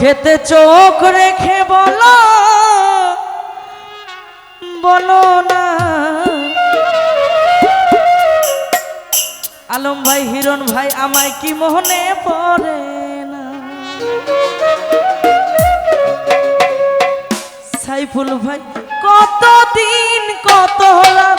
খেতে চোখ রেখে বলো বলো না। আলম ভাই, হিরণ ভাই, আমায় কি মোহনে পড়ে না? সাইফুল ভাই কত দিন কত হলাম?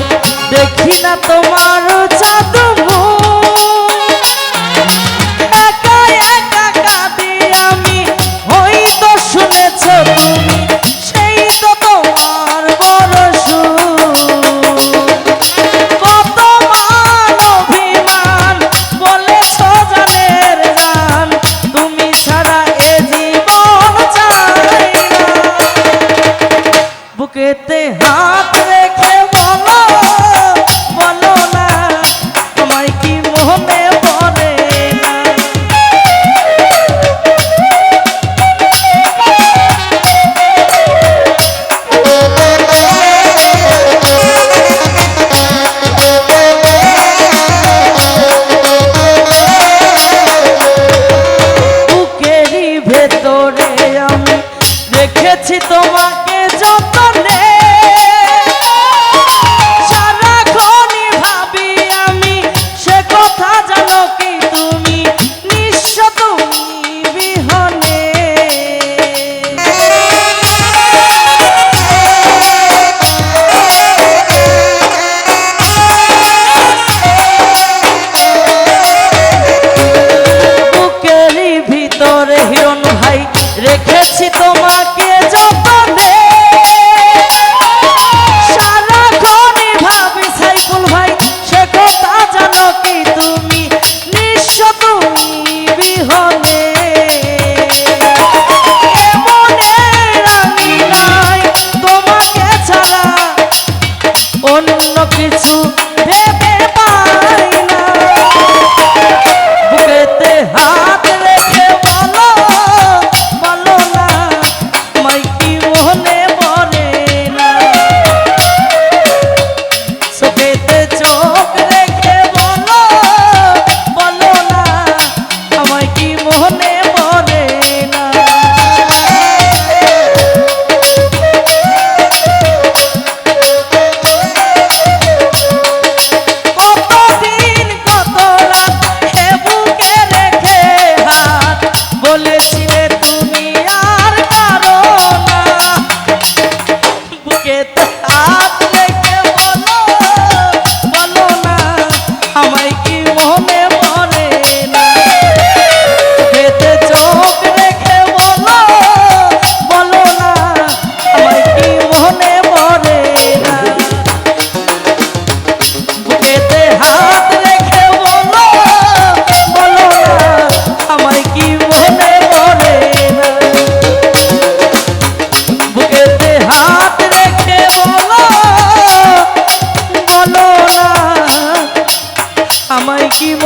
देखी ना तुम्हारो जादू। রেখেছি তোমাকে যতনে। সারাক্ষণই ভাবি আমি সে কথা জানো কি তুমি? তুমি বিহনে। বুকেরই ভিতরে হিরণ ভাই রেখেছি তোমাকে অন্য কিছু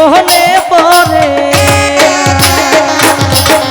¡Muy bien!